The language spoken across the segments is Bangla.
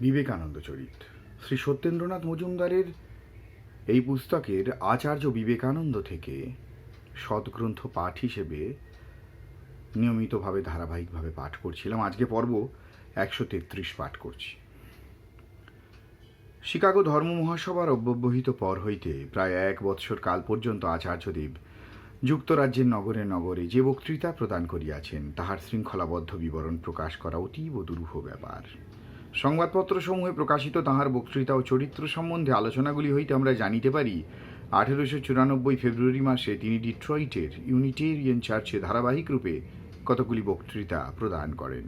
বিবেকানন্দ চরিত শ্রী সত্যেন্দ্রনাথ মজুমদারের এই পুস্তকের আচার্য বিবেকানন্দ থেকে সৎগ্রন্থ পাঠ হিসেবে নিয়মিতভাবে, ধারাবাহিকভাবে পাঠ করছিলাম। আজকে পর্ব একশো তেত্রিশ পাঠ করছি। শিকাগো ধর্ম মহাসভার অব্যবহিত পর হইতে প্রায় এক বৎসর কাল পর্যন্ত আচার্যদেব যুক্তরাজ্যের নগরে নগরে যে বক্তৃতা প্রদান করিয়াছেন, তাহার শৃঙ্খলাবদ্ধ বিবরণ প্রকাশ করা অতীব দুরূহ ব্যাপার। সংবাদপত্রসমূহে প্রকাশিত তাহার বক্তৃতা ও চরিত্র সম্বন্ধে আলোচনাগুলি হইতে আমরা জানিতে পারি, আঠেরোশো চুরানব্বই ফেব্রুয়ারি মাসে তিনি ডিট্রয়েটের ইউনিটেরিয়ান চার্চে ধারাবাহিক রূপে কতগুলি বক্তৃতা প্রদান করেন।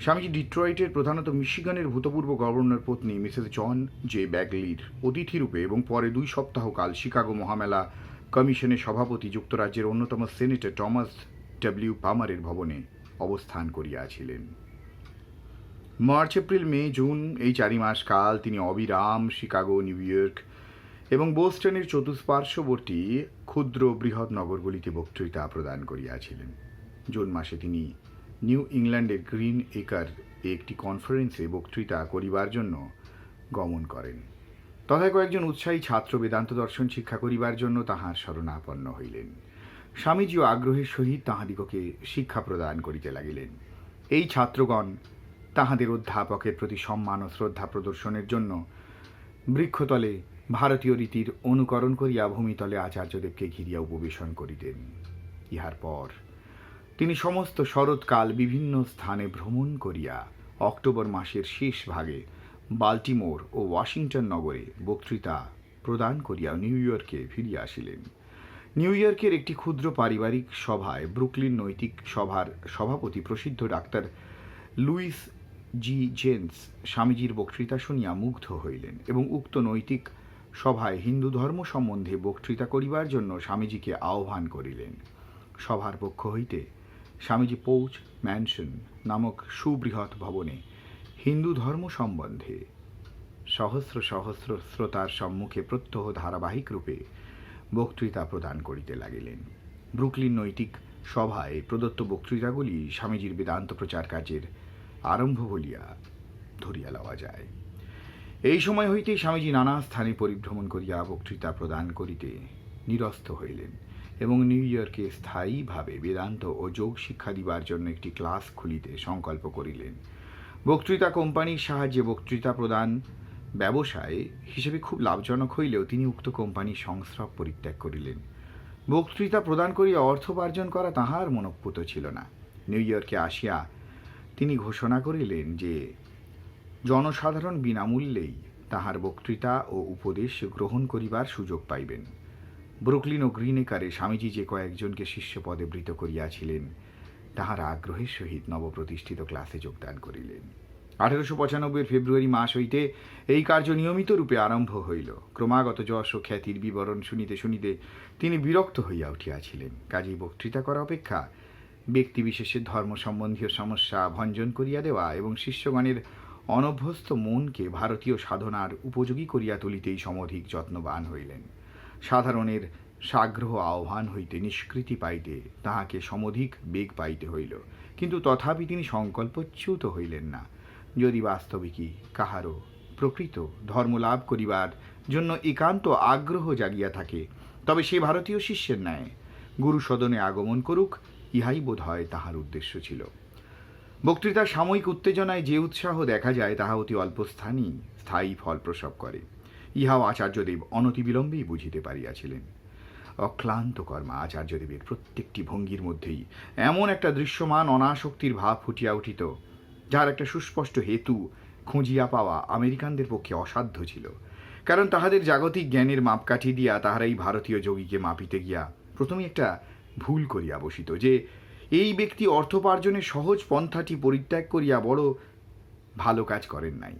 স্বামীজি ডিট্রয়েটের প্রধানত মিশিগানের ভূতপূর্ব গভর্নর পত্নী মিসেস জন জে ব্যাগলির অতিথিরূপে এবং পরে দুই সপ্তাহকাল শিকাগো মহামেলা কমিশনের সভাপতি যুক্তরাজ্যের অন্যতম সেনেটর টমাস ডব্লিউ পামারের ভবনে অবস্থান করিয়াছিলেন। মার্চ, এপ্রিল, মে, জুন এই চারি মাস কাল তিনি অবিরাম শিকাগো, নিউ ইয়র্ক এবং বোস্টনের চতুষ্পার্শ্ববর্তী ক্ষুদ্র বৃহৎ নগরগুলিতে বক্তৃতা প্রদান করিয়াছিলেন। জুন মাসে তিনি নিউ ইংল্যান্ডের গ্রিন একার একটি কনফারেন্সে বক্তৃতা করিবার জন্য গমন করেন। তথায় কয়েকজন উৎসাহী ছাত্র বেদান্ত দর্শন শিক্ষা করিবার জন্য তাহার শরণাপন্ন হইলেন। স্বামীজিও আগ্রহের সহিত তাহাদিগকে শিক্ষা প্রদান করিতে লাগিলেন। এই ছাত্রগণ তাহাদের অধ্যাপকের প্রতি সম্মান ও শ্রদ্ধা প্রদর্শনের জন্য বৃক্ষতলে ভারতীয় রীতির অনুকরণ করিয়া ভূমিতলে আচার্যদেবকে ঘিরিয়া উপবেশন করিতেন। ইহার পর তিনি সমস্ত শরৎকাল বিভিন্ন স্থানে ভ্রমণ করিয়া অক্টোবর মাসের শেষ ভাগে বাল্টিমোর ও ওয়াশিংটন নগরে বক্তৃতা প্রদান করিয়া নিউ ইয়র্কে ফিরিয়া আসিলেন। নিউ ইয়র্কের একটি ক্ষুদ্র পারিবারিক সভায় ব্রুকলিন নৈতিক সভার সভাপতি প্রসিদ্ধ ডাক্তার লুইস জি জেন্স স্বামীজির বক্তৃতা শুনিয়া মুগ্ধ হইলেন এবং উক্ত নৈতিক সভায় হিন্দু ধর্ম সম্বন্ধে বক্তৃতা করিবার জন্য স্বামীজিকে আহ্বান করিলেন। সভার পক্ষ হইতে স্বামীজি পৌচ ম্যানশন নামক সুবৃহৎ ভবনে হিন্দু ধর্ম সম্বন্ধে সহস্র সহস্র শ্রোতার সম্মুখে প্রত্যহ ধারাবাহিক রূপে বক্তৃতা প্রদান করিতে লাগিলেন। ব্রুকলিন নৈতিক সভায় প্রদত্ত বক্তৃতাগুলি স্বামীজির বেদান্ত প্রচার কাজের আরম্ভ বলিয়া ধরিয়া লওয়া যায়। এই সময় হইতে স্বামীজি নানা স্থানে পরিভ্রমণ করিয়া বক্তৃতা প্রদান করিতে নিরস্ত হইলেন এবং নিউ ইয়র্কে স্থায়ীভাবে বেদান্ত ও যোগ শিক্ষা দিবার জন্য একটি ক্লাস খুলিতে সংকল্প করিলেন। বক্তৃতা কোম্পানির সাহায্যে বক্তৃতা প্রদান ব্যবসায় হিসেবে খুব লাভজনক হইলেও তিনি উক্ত কোম্পানির সংস্রব পরিত্যাগ করিলেন। বক্তৃতা প্রদান করিয়া অর্থোপার্জন করা তাহার মনঃপুত ছিল না। নিউ ইয়র্কে আসিয়া তিনি ঘোষণা করিলেন যে, জনসাধারণ বিনামূল্যেই তাহার বক্তৃতা ও উপদেশ গ্রহণ করিবার সুযোগ পাইবেন। ব্রুকলিন ও গ্রিনেকারে স্বামীজি যে কয়েকজনকে শিষ্য পদে বৃত করিয়াছিলেন, তাহারা আগ্রহের সহিত নবপ্রতিষ্ঠিত ক্লাসে যোগদান করিলেন। আঠেরোশো পঁচানব্বই ফেব্রুয়ারি মাস হইতে এই কার্য নিয়মিত রূপে আরম্ভ হইল। ক্রমাগত যশ ও খ্যাতির বিবরণ শুনিতে শুনিতে তিনি বিরক্ত হইয়া উঠিয়াছিলেন। কাজেই বক্তৃতা করা অপেক্ষা ব্যক্তিবিশেষের ধর্ম সম্বন্ধীয় সমস্যা ভঞ্জন করিয়া দেওয়া এবং শিষ্যগণের অনভ্যস্ত মনকে ভারতীয় সাধনার উপযোগী করিয়া তুলিতেই সমধিক যত্নবান হইলেন। সাধারণের সাগ্রহ আহ্বান হইতে নিষ্কৃতি পাইতে তাহাকে সমধিক বেগ পাইতে হইল, কিন্তু তথাপি তিনি সংকল্পচ্যুত হইলেন না। যদি বাস্তবিকই কাহারও প্রকৃত ধর্ম লাভ করিবার জন্য একান্ত আগ্রহ জাগিয়া থাকে, তবে সে ভারতীয় শিষ্যের ন্যায়। গুরু সদনে আগমন করুক ইহাই বোধ হয় তাহার উদ্দেশ্য ছিল। বক্তৃতার সাময়িক উত্তেজনায় যে উৎসাহ দেখা যায়, তাহা অতি অল্পস্থানই স্থায়ী ফল প্রসব করে। ইহাও আচার্যদেব অনতিবিলম্বেই বুঝিতে পারিয়াছিলেন। অক্লান্ত কর্মা আচার্যদেবের প্রত্যেকটি ভঙ্গির মধ্যেই এমন একটা দৃশ্যমান অনাসক্তির ভাব ফুটিয়া উঠিত, যার একটা সুস্পষ্ট হেতু খুঁজিয়া পাওয়া আমেরিকানদের পক্ষে অসাধ্য ছিল। কারণ তাহাদের জাগতিক জ্ঞানের মাপকাঠি দিয়া তাহারা এই ভারতীয় যোগীকে মাপিতে গিয়া প্রথমে একটা ভুল করিয়া বসিত যে, এই ব্যক্তি অর্থোপার্জনের সহজ পন্থাটি পরিত্যাগ করিয়া বড় ভালো কাজ করেন নাই।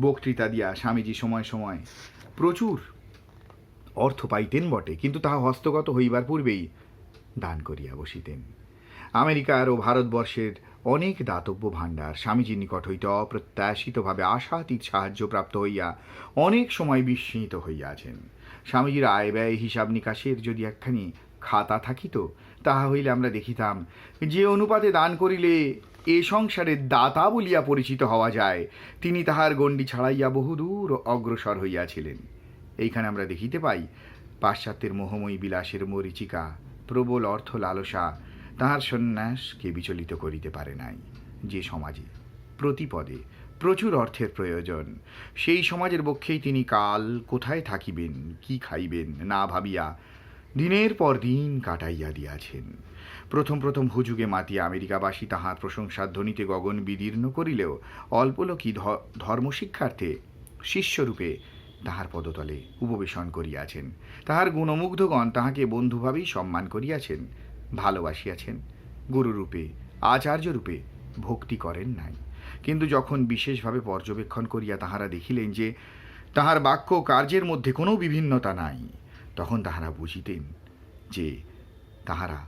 বক্তৃতা দিয়া স্বামীজি সময় সময় প্রচুর অর্থ পাইতেন বটে, কিন্তু তাহা হস্তগত হইবার পূর্বেই দান করিয়া বসিতেন। আমেরিকার ও ভারতবর্ষের অনেক দাতব্য ভাণ্ডার স্বামীজির নিকট হইতে অপ্রত্যাশিতভাবে আশাতীত সাহায্যপ্রাপ্ত হইয়া অনেক সময় বিস্মিত হইয়াছেন। স্বামীজির আয় ব্যয় হিসাব নিকাশের যদি একখানি খাতা থাকিত, তাহা হইলে আমরা দেখিতাম, যে অনুপাতে দান করিলে এ সংসারের দাতা বলিয়া পরিচিত হওয়া যায়। তিনি তাহার গণ্ডি ছাড়াইয়া বহুদূর অগ্রসর হইয়াছিলেন। এইখানে আমরা দেখিতে পাই, পাশ্চাত্যের মোহময়ী বিলাসের মরিচিকা, প্রবল অর্থ লালসা, তাহার সন্ন্যাসকে বিচলিত করিতে পারে নাই। যে সমাজে, প্রতিপদে প্রচুর অর্থের প্রয়োজন, সেই সমাজের পক্ষেই তিনি কাল কোথায় থাকিবেন, কি খাইবেন, না ভাবিয়া দিনের পর দিন কাটাইয়া দিয়াছেন। প্রথম প্রথম হুজুগে মাতিয়া আমেরিকাবাসী তাহার প্রশংসার ধ্বনিতে গগন বিদীর্ণ করিলেও অল্প লোকই ধ- ধর্মশিক্ষার্থে শিষ্যরূপে তাহার পদতলে উপবেশন করিয়াছেন। তাহার গুণমুগ্ধগণ তাহাকে বন্ধুভাবেই সম্মান করিয়াছেন, ভালোবাসিয়াছেন, গুরুরূপে, আচার্যরূপে ভক্তি করেন নাই। কিন্তু যখন বিশেষভাবে পর্যবেক্ষণ করিয়া তাহারা দেখিলেন যে তাহার বাক্য কার্যের মধ্যে কোনো বিভিন্নতা নাই তখন তাহারা বুঝিতেন যে তাহারা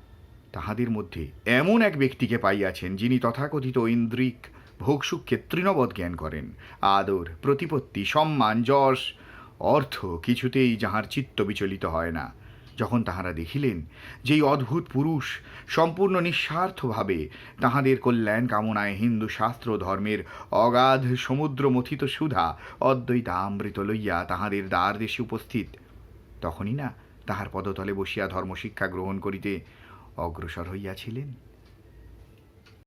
তাহাদের মধ্যে এমন এক ব্যক্তিকে পাইয়াছেন যিনি তথাকথিত ঐন্দ্রিক ভোগসুখকে তৃণবৎ জ্ঞান করেন। আদর, প্রতিপত্তি, সম্মান, যশ, অর্থ কিছুতেই যাহার চিত্ত বিচলিত হয় না। যখন তাহারা দেখিলেন যেই অদ্ভুত পুরুষ সম্পূর্ণ নিঃস্বার্থভাবে তাহাদের কল্যাণ কামনায় হিন্দু শাস্ত্র ধর্মের অগাধ সমুদ্র মথিত সুধা অদ্বৈতামৃত লইয়া তাহাদের দ্বার দেশে উপস্থিত তখনই না তাহার পদতলে বসিয়া ধর্মশিক্ষা গ্রহণ করিতে অগ্রসর হইয়াছিলেন।